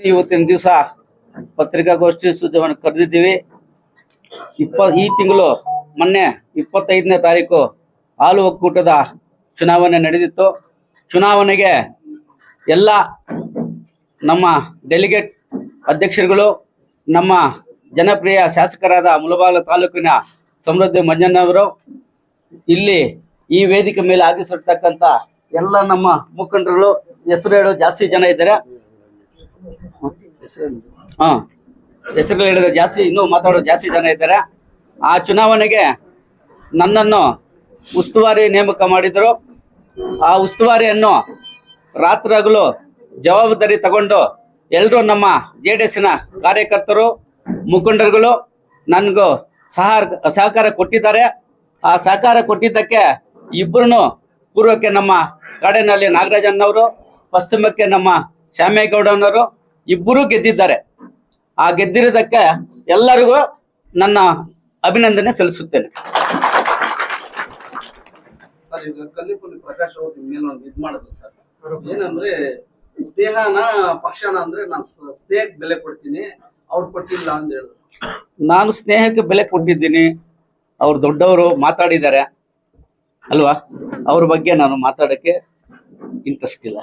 ಇವತ್ತಿನ ದಿವಸ ಪತ್ರಿಕಾಗೋಷ್ಠಿ ಸುದ್ದಿಯನ್ನು ಕರೆದಿದ್ದೀವಿ. ಇಪ್ಪ, ಈ ತಿಂಗಳು ಮೊನ್ನೆ ಇಪ್ಪತ್ತೈದನೇ ತಾರೀಕು ಹಾಲು ಒಕ್ಕೂಟದ ಚುನಾವಣೆ ನಡೆದಿತ್ತು. ಚುನಾವಣೆಗೆ ಎಲ್ಲ ನಮ್ಮ ಡೆಲಿಗೇಟ್ ಅಧ್ಯಕ್ಷರುಗಳು, ನಮ್ಮ ಜನಪ್ರಿಯ ಶಾಸಕರಾದ ಮುಲಬಾಗ ತಾಲೂಕಿನ ಸಮೃದ್ಧಿ ಮಂಜಣ್ಣವರು ಇಲ್ಲಿ ಈ ವೇದಿಕೆ ಮೇಲೆ ಆಗಿಸಿರ್ತಕ್ಕಂಥ ಎಲ್ಲ ನಮ್ಮ ಮುಖಂಡರುಗಳು, ಹೆಸರು ಹೇಳೋ ಜಾಸ್ತಿ ಜನ ಇದ್ದಾರೆ. ಹೆಸರುಗಳು ಹೇಳಿದ್ರೆ ಜಾಸ್ತಿ, ಇನ್ನೂ ಮಾತಾಡೋ ಜಾಸ್ತಿ ಜನ ಇದ್ದಾರೆ. ಆ ಚುನಾವಣೆಗೆ ನನ್ನನ್ನು ಉಸ್ತುವಾರಿ ನೇಮಕ ಮಾಡಿದರು. ಆ ಉಸ್ತುವಾರಿಯನ್ನು ರಾತ್ರಿ ಹಗಲು ಜವಾಬ್ದಾರಿ ತಗೊಂಡು ಎಲ್ಲರೂ ನಮ್ಮ ಜೆ ಡಿ ಎಸ್ನ ಕಾರ್ಯಕರ್ತರು, ಮುಖಂಡರುಗಳು ನನಗೂ ಸಹ ಸಹಕಾರ ಕೊಟ್ಟಿದ್ದಾರೆ. ಆ ಸಹಕಾರ ಕೊಟ್ಟಿದ್ದಕ್ಕೆ ಇಬ್ಬರು ಪೂರ್ವಕ್ಕೆ ನಮ್ಮ ಕಾಡಿನಲ್ಲಿ ನಾಗರಾಜಣ್ಣವರು ಪಶ್ಚಿಮಕ್ಕೆ ನಮ್ಮ ಶ್ಯಾಮೇಗೌಡನವರು ಇಬ್ಬರೂ ಗೆದ್ದಿದ್ದಾರೆ. ಆ ಗೆದ್ದಿರೋದಕ್ಕೆ ಎಲ್ಲರಿಗೂ ನನ್ನ ಅಭಿನಂದನೆ ಸಲ್ಲಿಸುತ್ತೇನೆ. ಸರ್ ಈಗ ಕಲ್ಲಿಪುಲಿ ಪ್ರಕಾಶ್ ಅವರು ಒಂದು ಇದ್ ಮಾಡಿದ್ರು ಸರ್. ಏನಂದ್ರೆ ಸ್ನೇಹನ ಪಕ್ಷನ ಅಂದ್ರೆ ನಾನು ಸ್ನೇಹಕ್ಕೆ ಬೆಲೆ ಕೊಡ್ತೀನಿ ಅವ್ರು ಕೊಟ್ಟಿಲ್ಲ ಅಂತ ಹೇಳಿದ್ರು. ನಾನು ಸ್ನೇಹಕ್ಕೆ ಬೆಲೆ ಕೊಟ್ಟಿದ್ದೀನಿ ಅವ್ರು ದೊಡ್ಡವರು ಮಾತಾಡಿದ್ದಾರೆ. ಅಲ್ವಾ? ಅವ್ರ ಬಗ್ಗೆ ನಾನು ಮಾತಾಡಕ್ಕೆ ಇಂಟ್ರೆಸ್ಟ್ ಇಲ್ಲ.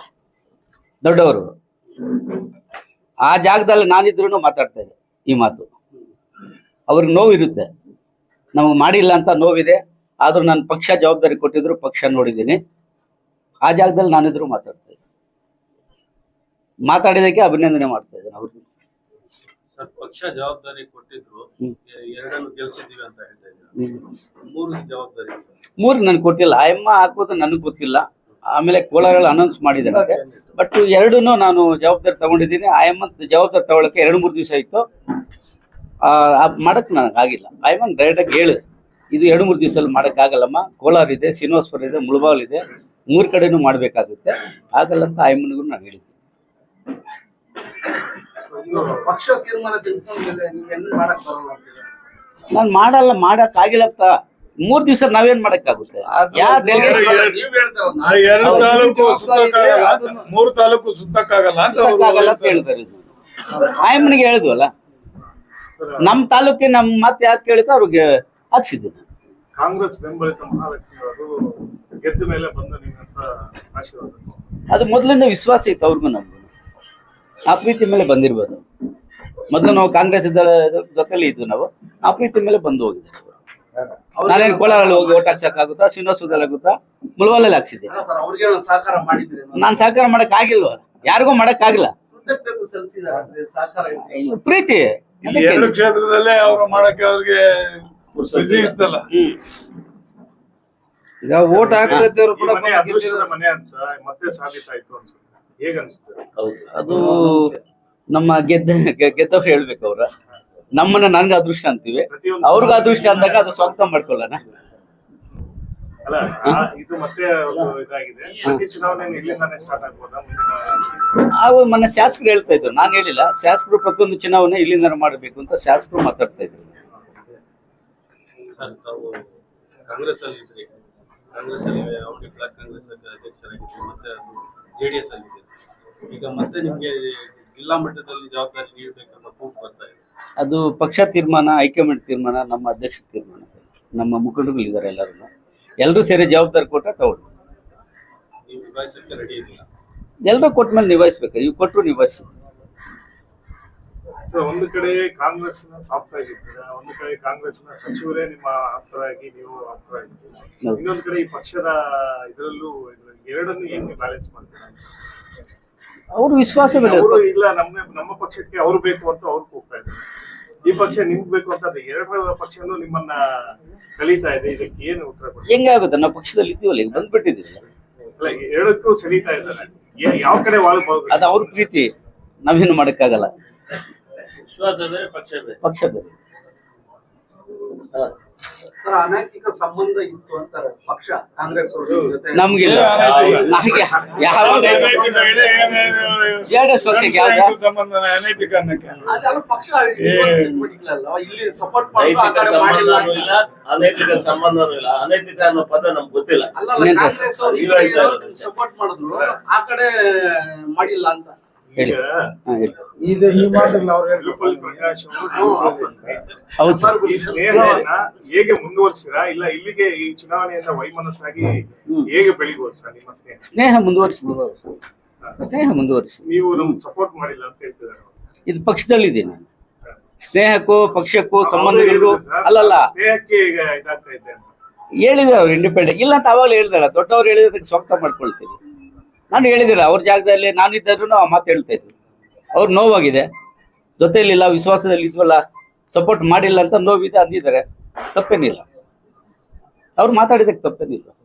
ದೊಡ್ಡವರು. ಆ ಜಾಗದಲ್ಲಿ ನಾನಿದ್ರು ಮಾತಾಡ್ತಾ ಇದ್ದೆ ಈ ಮಾತು. ಅವ್ರಿಗೆ ನೋವಿರುತ್ತೆ. ನಮಗೆ ಮಾಡಿಲ್ಲ ಅಂತ ನೋವಿದೆ. ಆದ್ರೂ ನನ್ನ ಪಕ್ಷ ಜವಾಬ್ದಾರಿ ಕೊಟ್ಟಿದ್ರು ಪಕ್ಷ ನೋಡಿದ್ದೀನಿ. ಆ ಜಾಗದಲ್ಲಿ ನಾನಿದ್ರು ಮಾತಾಡ್ತಾ ಇದ್ದೆ. ಮಾತಾಡಿದಕ್ಕೆ ಅಭಿನಂದನೆ ಮಾಡ್ತಾ ಇದ್ದೇನೆ ಅವ್ರಿಗೆ. ಪಕ್ಷ ಜವಾಬ್ದಾರಿ ಕೊಟ್ಟಿದ್ರು. ಎರಡನ್ನು ಅಂತ ಹೇಳ್ತಾ ಮೂರು ಜವಾಬ್ದಾರಿ. ಮೂರು ನನ್ಗೆ ಕೊಟ್ಟಿಲ್ಲ. ಆಯಮ್ಮ ಹಾಕೋದು ನನಗೆ ಗೊತ್ತಿಲ್ಲ. ಆಮೇಲೆ ಕೋಲಾರಲ್ಲಿ ಅನೌನ್ಸ್ ಮಾಡಿದ್ದಾರೆ ಬಟ್ ಎರಡನ್ನೂ ನಾನು ಜವಾಬ್ದಾರಿ ತಗೊಂಡಿದ್ದೀನಿ. ಆಯಮ್ಮ ಜವಾಬ್ದಾರಿ ತಗೊಳಕ್ಕೆ ಎರಡು ಮೂರು ದಿವಸ ನನಗಾಗಿಲ್ಲ ನನಗೆ ಆಗಿಲ್ಲ. ಆಯಮ್ಮನ್ ಡೈರೆಕ್ಟಾಗಿ ಹೇಳಿದೆ. ಇದು ಎರಡು ಮೂರು ದಿವಸದಲ್ಲಿ ಮಾಡಕ್ ಆಗಲ್ಲಮ್ಮ. ಕೋಲಾರ ಇದೆ ಶ್ರೀನಿವಾಸಪುರ ಇದೆ ಮುಳಬಾಲ್ ಇದೆ. ಮೂರು ಕಡೆನೂ ಮಾಡಬೇಕಾಗುತ್ತೆ. ಆಗಲ್ಲ ಅಂತ ಆಯಮ್ಮನಿಗೂ ನಾನು ಹೇಳಿದ್ದೆ ನಾನು ಮಾಡಲ್ಲ ಮಾಡಕ್ಕಾಗಿಲ್ಲಪ್ಪ ಅಂತ. ಮೂರು ದಿವಸ ನಾವೇನ್ ಮಾಡಕ್ಕಾಗುತ್ತೆ? ಆಗುತ್ತೆ ತಾಲೂಕು ಸುತ್ತಕ್ಕಾಗಲ್ಲ ಮೂರು ತಾಲೂಕು ಸುತ್ತಕ್ಕಾಗಲ್ಲ ಅಂತ ಅವ್ರು ಹೇಳ್ತಾರೆ. ಇದು. ಆಯಮ್ಮನಿಗೆ ಹೇಳಿದ್ವಲ್ಲ? ನಮ್ ತಾಲೂಕಿ ನಮ್ ಮಾತು ಯಾಕೆ ಕೇಳಿದ್ರೆ ಅವ್ರಿಗೆ ಹಾಕ್ಸಿದ್ದೆ. ಕಾಂಗ್ರೆಸ್ ಬೆಂಬಲಿತ ಮಹಾಲಕ್ಷ್ಮಿ ಅವರು ಗೆದ್ದ ಮೇಲೆ ಬಂದ ನಿಮ್ಮಂತ ಆಶೀರ್ವಾದ. ಅದು ಮೊದಲಿಂದ ವಿಶ್ವಾಸ ಇತ್ತು ಅವ್ರಿಗೂ ನಮ್ಗೆ. ಆ ಪ್ರೀತಿ ಮೇಲೆ ಬಂದಿರ್ಬೋದು. ಮೊದಲು ನಾವು ಕಾಂಗ್ರೆಸ್ ಇದ್ದ ಜೊತೆಲಿ ಇದ್ವು ನಾವು ಆ ಪ್ರೀತಿ ಮೇಲೆ ಬಂದು ಹೋಗಿದೆ ನಾನೇನು ಕೋಲಾರಲ್ಲಿ ಹೋಗಿ ಓಟ್ ಹಾಕ್ಸಕ್ಕಾಗುತ್ತಾ ಶ್ರೀನಿವಾಸದಲ್ಲಿ ಆಗುತ್ತಾ? ಮುಳವಲ್ಲಿ ಹಾಕ್ಸಿದ್ದೆ. ಅಲ್ಲ ಸರ್ ಅವ್ರಿಗೆ ಏನೋ ಸಹಕಾರ ಮಾಡಿದ್ರೆ ನಾನ್ ಸಹಕಾರ ಮಾಡಕ್ ಆಗಿಲ್ವ ಯಾರಿಗೂ ಮಾಡಕ್ ಆಗಿಲ್ಲ ಪ್ರೀತಿ. ಎರಡು ಕ್ಷೇತ್ರದಲ್ಲೇ ಅವರು ಮಾಡಕ್ಕೆ ಅವ್ರಿಗೆ ಇತ್ತಲ್ಲ. ಈಗ ಓಟ್ ಹಾಕದಿದ್ದವರು ಕೂಡ ಮನೆ ಅಂತ ಮತ್ತೆ ಸಾಬೀತಾಯ್ತು ಅನ್ಸುತ್ತೆ. ಹೇಗನ್ಸುತ್ತೆ? ಅದು ನಮ್ಮ ಗೆದ್ದ ಗೆದ್ದವ್ರು ಹೇಳ್ಬೇಕು ಅವ್ರ. ನಮ್ಮನ್ನ ನನ್ಗೆ ಅದೃಷ್ಟ ಅಂತೀವಿ. ಅವ್ರಿಗೆ ಅವ್ರಿಗೂ ಅದೃಷ್ಟ ಅಂದಾಗ ಅದು ಸ್ವಾಗತ ಮಾಡ್ಕೊಳ್ಳೋಣ. ಅಲ್ಲ ಇದು ಮತ್ತೆ ಒಂದು ಇದಾಗಿದೆ. ಪ್ರತಿ ಚುನಾವಣೆ ಇಲ್ಲಿಂದಾನೇ ಸ್ಟಾರ್ಟ್ ಆಗ್ಬೋದಾ? ಮುಂದಿನ ಆ ಮೊನ್ನೆ ಶಾಸಕರು ಹೇಳ್ತಾ ಇದ್ರು. ನಾನು ಹೇಳಿಲ್ಲ. ಶಾಸಕರು ಪ್ರತಿಯೊಂದು ಚುನಾವಣೆ ಇಲ್ಲಿಂದ ಮಾಡಬೇಕು ಅಂತ ಶಾಸಕರು ಮಾತಾಡ್ತಾ ಇದ್ರು. ಕಾಂಗ್ರೆಸ್ ಅಲ್ಲಿ ಇದ್ರಿ. ಕಾಂಗ್ರೆಸ್ ಅಲ್ಲಿ ಅವ್ರಿಗೆ ಬ್ಲಾಕ್ ಕಾಂಗ್ರೆಸ್ ಅಧ್ಯಕ್ಷರಾಗಿದ್ರಿ. ಮತ್ತೆ ಅದು ಜೆಡಿಎಸ್ ಅಲ್ಲಿ ಇದೆ. ಈಗ ಮತ್ತೆ ನಿಮ್ಗೆ ಜಿಲ್ಲಾ ಮಟ್ಟದಲ್ಲಿ ಜವಾಬ್ದಾರಿ ನೀಡಬೇಕನ್ನೋ ಕೂಗು ಬರ್ತಾ ಇದೆ. ಅದು ಪಕ್ಷ ತೀರ್ಮಾನ ಹೈಕಮಾಂಡ್ ತೀರ್ಮಾನ ನಮ್ಮ ಅಧ್ಯಕ್ಷ ತೀರ್ಮಾನ. ನಮ್ಮ ಮುಖಂಡರು ಇದ್ದಾರೆ ಎಲ್ಲರೂ ಎಲ್ಲರೂ ಸೇರಿ ಜವಾಬ್ದಾರಿ ಕೊಟ್ಟರೆ ತಗೊಳ್ಳಿ. ಎಲ್ಲರೂ ಕೊಟ್ಟ ಮೇಲೆ ನಿಭಾಯಿಸ್ಬೇಕು. ಇವು ಕೊಟ್ಟರು ನಿಭಾಯಿಸಿ. ಸೊ ಒಂದು ಕಡೆ ಕಾಂಗ್ರೆಸ್ ಸಾಫ್ಟ್ ಆಗಿದ್ದೀರಾ? ಒಂದು ಕಡೆ ಕಾಂಗ್ರೆಸ್ನ ಸಚಿವರೇ ನಿಮ್ಮ ಆಪ್ತರಾಗಿ ನೀವು ಆಪ್ತರಾಗಿದ್ದೀರಾ. ಇನ್ನೊಂದು ಕಡೆ ಈ ಪಕ್ಷದ ಇದರಲ್ಲೂ ಎರಡನ್ನು ಹೆಂಗೆ ಬ್ಯಾಲೆನ್ಸ್ ಮಾಡ್ತೀರಾ? ಅವರು ವಿಶ್ವಾಸ ಇಲ್ಲ ನಮ್ಮ ನಮ್ಮ ಪಕ್ಷಕ್ಕೆ ಅವ್ರು ಬೇಕು ಅಂತ ಅವ್ರು ಹೋಗ್ತಾ ಇದ್ದಾರೆ. ಈ ಪಕ್ಷ ನಿಮ್ಗ್ ಬೇಕು ಅಂತ ಎರಡು ಎರಡರ ಪಕ್ಷನೂ ನಿಮ್ಮನ್ನ ಸೆಳೀತಾ ಇದೆ. ಇದಕ್ಕೆ ಏನು ಉತ್ತರ ಕೊಡ್ತೀರಾ? ಹೆಂಗಾಗುತ್ತೆ? ನಾವು ಪಕ್ಷದಲ್ಲಿ ಇದ್ದೀವಲ್ಲ ಈಗ ಬಂದ್ಬಿಟ್ಟಿದ್ದೀವಿ. ಅಲ್ಲ ಎರಡಕ್ಕೂ ಸಲೀತಾ ಇದ್ದಾರೆ. ಯಾವ ಕಡೆ ವಾಲ್ಬಹುದು ಅದು ಅವ್ರ ಪ್ರೀತಿ. ನಾವೇನು ಮಾಡಕ್ಕಾಗಲ್ಲ. ವಿಶ್ವಾಸ ಬೇರೆ ಪಕ್ಷ ಬೇರೆ. ಪಕ್ಷ ಬೇರೆ. ಅನೈತಿಕ ಸಂಬಂಧ ಇತ್ತು ಅಂತಾರೆ ಪಕ್ಷ ಕಾಂಗ್ರೆಸ್ ಅವ್ರ ಜೊತೆ. ನಮ್ಗಿಲ್ಲ. ನಮಗೆ ಯಾವುದೇ JDS ಪಕ್ಷಕ್ಕೆ ಸಂಬಂಧ ಅನೈತಿಕ ಪಕ್ಷ ಇಲ್ಲಿ ಸಪೋರ್ಟ್ ಮಾಡಿಲ್ಲ ಅನೈತಿಕ ಸಂಬಂಧನೂ ಇಲ್ಲ. ಅನೈತಿಕ ಅನ್ನೋ ಪದ ನಮ್ಗೆ ಗೊತ್ತಿಲ್ಲ? ಕಾಂಗ್ರೆಸ್ ಅವ್ರು ಹೇಳ್ತಾ ಇರೋದು. ಸಪೋರ್ಟ್ ಮಾಡಿದ್ರು ಆ ಕಡೆ ಮಾಡಿಲ್ಲ ಅಂತ. ಹೇಳಿ. ಇದು ಈ ಮಾತುಗಳು ಅವ್ರು ವೆಲ್ಲುಪಲ್ಲಿ ಪ್ರಕಾಶ್. ಹೌದು ಸರ್. ಈ ಸ್ನೇಹವನ್ನ ಹೇಗೆ ಮುಂದುವರಿಸಿರಾ ಇಲ್ಲ ಇಲ್ಲಿಗೆ ಈ ಚುನಾವಣೆಯಿಂದ ವೈಮನಸ್ಸಾಗಿ ಹೇಗೆ ಬೆಳಿಬಹುದು ಸರ್ ನಿಮ್ಮ ಸ್ನೇಹ? ಸ್ನೇಹ ಮುಂದುವರಿಸಿದ್ರು ಸ್ನೇಹ ಮುಂದುವರಿಸಿ ನೀವು ನಮ್ಗೆ ಸಪೋರ್ಟ್ ಮಾಡಿಲ್ಲ ಅಂತ ಹೇಳ್ತಿದ್ದಾರೆ. ಇದು ಪಕ್ಷದಲ್ಲಿದ್ದೀನಿ ನಾನು. ಸ್ನೇಹಕ್ಕೂ ಪಕ್ಷಕ್ಕೂ ಸಂಬಂಧಗಳಿಗೂ ಅಲ್ಲಲ್ಲ. ಸ್ನೇಹಕ್ಕೆ ಈಗ ಇದಾಗ್ತಾ ಇದೆ ಅಂತ. ಹೇಳಿದೆ ಅವ್ರು ಇಂಡಿಪೆಂಡೆಂಟ್ ಇಲ್ಲ ಅಂತ ಅವಾಗಲೇ ಹೇಳಿದಾರ ದೊಡ್ಡವ್ರು ಹೇಳಿದಕ್ಕೆ ಸ್ವಾಗತ ಮಾಡ್ಕೊಳ್ತೀನಿ. ನಾನು ಹೇಳಿದಿರ ಅವ್ರ ಜಾಗದಲ್ಲಿ ನಾನಿದ್ದರೂ ಆ ಮಾತು ಹೇಳ್ತಾ ಇದ್ವಿ. ಅವ್ರು ನೋವಾಗಿದೆ. ಜೊತೆಯಲ್ಲಿಲ್ಲ ವಿಶ್ವಾಸದಲ್ಲಿ ಇದ್ವಲ್ಲ ಸಪೋರ್ಟ್ ಮಾಡಿಲ್ಲ ಅಂತ ನೋವಿದೆ ಅಂದಿದ್ದಾರೆ. ತಪ್ಪೇನಿಲ್ಲ. ಅವ್ರು ಮಾತಾಡಿದಕ್ಕೆ ತಪ್ಪೇನಿಲ್ಲ.